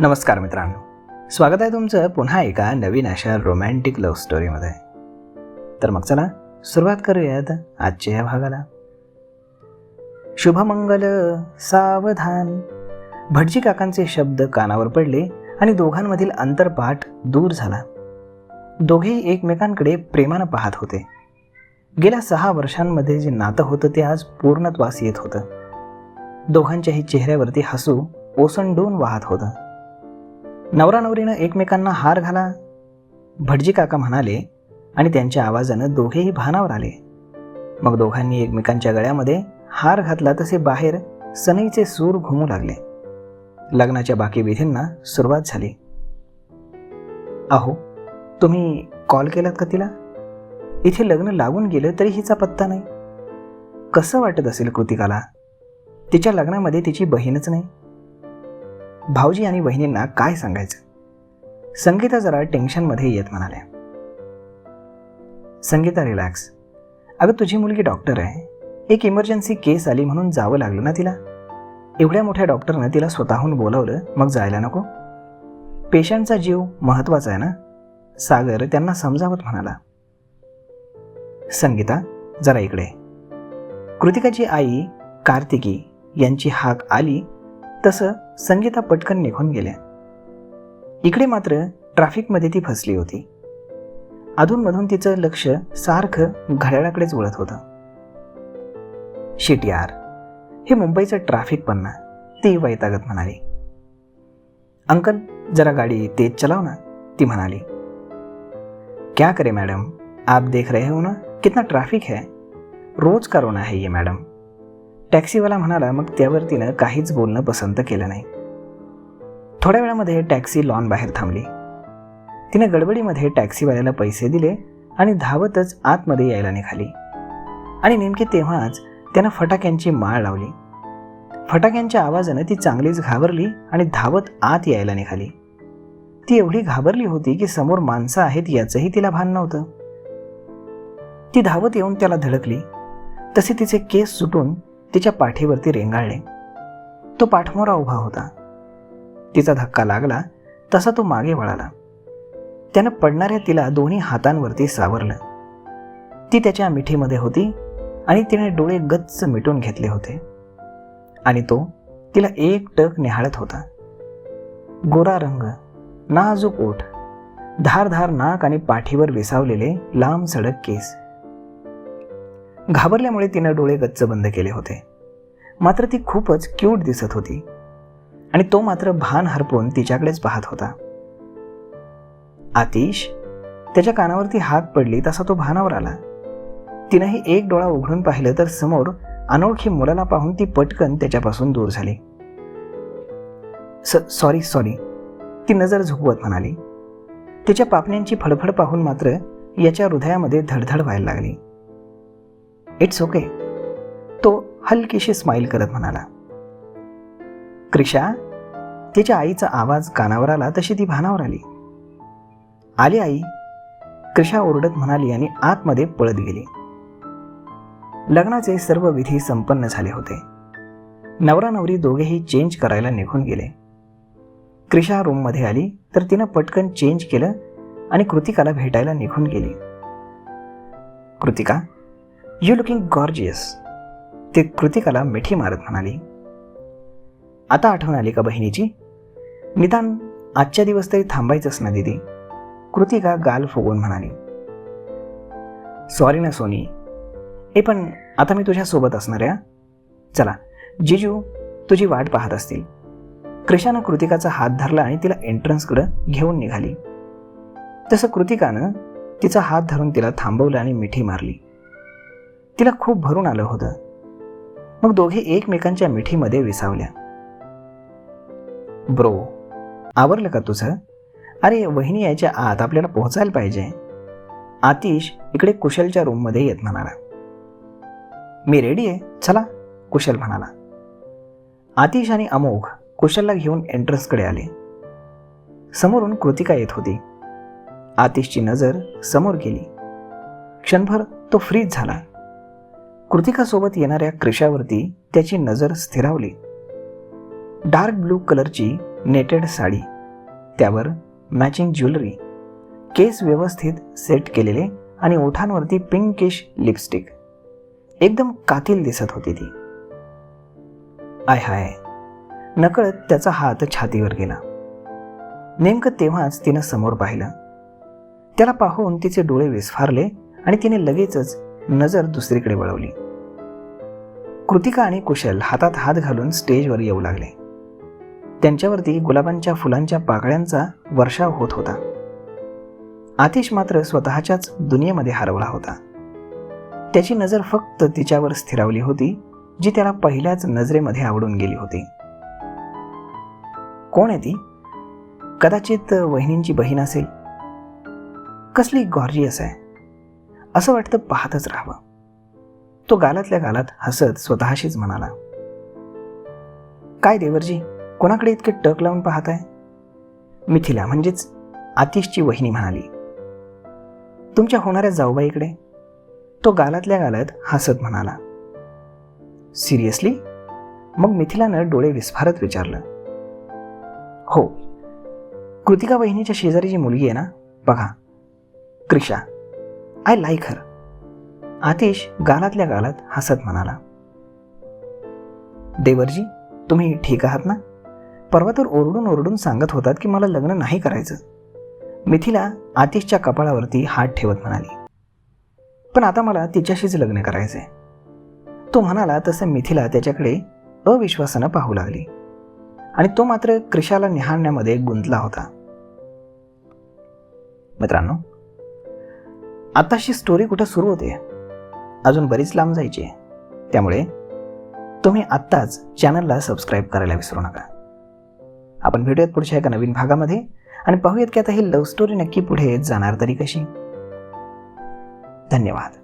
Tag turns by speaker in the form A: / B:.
A: नमस्कार मित्रांनो. स्वागत आहे तुमचं पुन्हा एका नवीन अशा रोमॅन्टिक लव्ह स्टोरीमध्ये तर मग चला सुरुवात करूयात आजच्या या भागाला. शुभमंगल सावधान. भटजी काकांचे शब्द कानावर पडले आणि दोघांमधील अंतरपाठ दूर झाला. दोघेही एकमेकांकडे प्रेमानं पाहत होते. गेल्या सहा वर्षांमध्ये जे नातं होतं ते आज पूर्णत्वास येत होतं. दोघांच्याही चेहऱ्यावरती हसू ओसंडून वाहत होतं. नवरा नवरीनं एकमेकांना हार घाला भटजी काका म्हणाले आणि त्यांच्या आवाजानं दोघेही भानावर आले. मग दोघांनी एकमेकांच्या गळ्यामध्ये हार घातला तसे बाहेर सनईचे सूर घुमू लागले. लग्नाच्या बाकी विधींना सुरुवात झाली. अहो तुम्ही कॉल केलात का तिला? इथे लग्न लागून गेलं तरी हिचा पत्ता नाही. कसं वाटत असेल कृतिकाला? तिच्या लग्नामध्ये तिची बहीणच नाही. भाऊजी आणि बहिणींना काय सांगायचं? संगीता जरा टेन्शनमध्ये येत म्हणाल्या. संगीता रिलॅक्स अगं तुझी मुलगी डॉक्टर आहे. एक इमर्जन्सी केस आली म्हणून जावं लागलं ना तिला? एवढ्या मोठ्या डॉक्टरनं तिला स्वतःहून बोलावलं मग जायला नको? पेशंटचा जीव महत्त्वाचा आहे ना? सागर त्यांना समजावत म्हणाला. संगीता जरा इकडे. कृतिकाची आई कार्तिकी यांची हाक आली तसं संगीता पटकन निघून गेल्या. इकडे मात्र ट्रॅफिकमध्ये ती फसली होती. अधूनमधून तिचं लक्ष सारखं घड्याळाकडेच वळत होतं. शिट यार हे मुंबईचं ट्रॅफिक पण ना ती वैतागत म्हणाली. अंकल जरा गाडी तेज चलाव ना ती म्हणाली. क्या करे मैडम आप देख रहे हो ना कितना ट्रैफिक है. रोज का रोना है ये मॅडम. टॅक्सीवाला म्हणाला मग त्यावर तिनं काहीच बोलणं पसंत केलं नाही. थोड्या वेळामध्ये टॅक्सी लॉन बाहेर थांबली. तिने गडबडीमध्ये टॅक्सीवाल्याला पैसे दिले आणि धावतच आतमध्ये यायला निघाली. आणि नेमके तेव्हाच त्यानं फटाक्यांची माळ लावली. फटाक्यांच्या आवाजानं ती चांगलीच घाबरली आणि धावत आत यायला निघाली. ती एवढी घाबरली होती की समोर माणसं आहेत याचंही तिला भान नव्हतं. ती धावत येऊन त्याला धडकली. तसे तिचे केस सुटून तिच्या पाठीवरती रेंगाळले. तो पाठमोरा उभा होता. तिचा धक्का लागला तसा तो मागे वळाला. त्यानं पडणाऱ्या तिला दोन्ही हातांवरती सावरलं. ती त्याच्या मिठीमध्ये होती आणि तिने डोळे गच्च मिटून घेतले होते. आणि तो तिला एक टक निहाळत होता. गोरा रंग नाजूक ओठ धारधार नाक आणि पाठीवर विसावलेले लांब सडक केस. घाबरल्यामुळे तिनं डोळे गच्च बंद केले होते. मात्र ती खूपच क्यूट दिसत होती. आणि तो मात्र भान हरपून तिच्याकडेच पाहत होता. आतिश त्याच्या कानावरती हात पडली तसा तो भानावर आला. तिनंही एक डोळा उघडून पाहिलं तर समोर अनोळखी मुलाला पाहून ती पटकन त्याच्यापासून दूर झाली. सॉरी सॉरी ती नजर झुकवत म्हणाली. तिच्या पापण्यांची फडफड पाहून मात्र याच्या हृदयामध्ये धडधड व्हायला लागली. इट्स ओके तो हलकीशी स्माईल करत म्हणाला. क्रिशा तिच्या आईचा आवाज कानावर आला तशी ती भानावर आली. आली आई क्रिशा ओरडत म्हणाली आणि आतमध्ये पळत गेली. लग्नाचे सर्व विधी संपन्न झाले होते. नवरा नवरी दोघेही चेंज करायला निघून गेले. क्रिशा रूममध्ये आली तर तिनं पटकन चेंज केलं आणि कृतिकाला भेटायला निघून गेली. कृतिका यू लुकिंग गॉर्जियस ते कृतिकाला मिठी मारत म्हणाली. आता आठवण आली का बहिणीची? निदान आजच्या दिवस तरी थांबायचंच ना दिदी. कृतिका गाल फुगून म्हणाली. सॉरी ना सोनी. ए पण आता मी तुझ्या सोबत असणार आहे चला जिजू तुझी वाट पाहत असतील. कृषानं कृतिकाचा हात धरला आणि तिला एंट्रन्सकडं घेऊन निघाली. तसं कृतिकानं तिचा हात धरून तिला थांबवलं आणि मिठी मारली. तिला खूप भरून आलं होतं. मग दोघे एकमेकांच्या मिठीमध्ये विसावल्या. ब्रो आवरलं का तुझं? अरे वहिनी यायच्या आत आपल्याला पोहोचायला पाहिजे. आतिश इकडे कुशलच्या रूममध्ये येत म्हणाला. मी रेडी आहे. चला कुशल म्हणाला. आतिश आणि अमोघ कुशलला घेऊन एंट्रन्सकडे आले. समोरून कृतिका येत होती. आतिशची नजर समोर गेली. क्षणभर तो फ्रीज झाला. कृतिकासोबत येणाऱ्या क्रिशावरती त्याची नजर स्थिरावली. डार्क ब्लू कलरची नेटेड साडी त्यावर मॅचिंग ज्वेलरी केस व्यवस्थित सेट केलेले आणि ओठांवरती पिंकिश लिपस्टिक. एकदम कातील दिसत होती ती. आय हाय नकळत त्याचा हात छातीवर गेला. नेमकं तेव्हाच तिनं समोर पाहिलं. त्याला पाहून तिचे डोळे विस्फारले आणि तिने लगेचच नजर दुसरीकडे वळवली. कृतिका आणि कुशल हातात हात घालून स्टेजवर येऊ लागले. त्यांच्यावरती गुलाबांच्या फुलांच्या पाकळ्यांचा वर्षाव होत होता. आतिश मात्र स्वतःच्याच दुनियेमध्ये हरवला होता. त्याची नजर फक्त तिच्यावर स्थिरावली होती जी त्याला पहिल्याच नजरेमध्ये आवडून गेली होती. कोण आहे ती? कदाचित वहिनींची बहीण असेल. कसली गॉर्जियस आहे. असं वाटतं पाहतच राहावं. तो गालातल्या गालात हसत स्वतःशीच म्हणाला काय देवरजी कोणाकडे इतके टक लावून पाहताय? मिथिला म्हणजेच आतिशची वहिनी म्हणाली तुमच्या होणाऱ्या जाऊबाईकडे? तो गालातल्या गालात हसत म्हणाला सिरियसली? मग मिथिलानं डोळे विस्फारत विचारलं हो कृतिका वहिनीच्या शेजारी जी मुलगी आहे ना बघा Krisha I like her. Atish गालातल्या गालात हसत म्हणाला देवरजी तुम्ही ठीक आहात ना? परवा तर ओरडून ओरडून सांगत होतात की मला लग्न नाही करायचं. मिथिला आतिशच्या कपाळावरती हात ठेवत म्हणाली पण आता मला तिच्याशीच लग्न करायचंय. तो म्हणाला तसं मिथिला त्याच्याकडे अविश्वासानं पाहू लागली आणि तो मात्र क्रिशाला निहाळण्यामध्ये गुंतला होता. मित्रांनो आताशी स्टोरी कुठं सुरू होते? अजून बरीच लांब जायची आहे. त्यामुळे तुम्ही आत्ताच चॅनलला सबस्क्राईब करायला विसरू नका. आपण भेटूयात पुढच्या एका नवीन भागामध्ये आणि पाहूयात की आता ही लव्ह स्टोरी नक्की पुढे जाणार तरी कशी. धन्यवाद.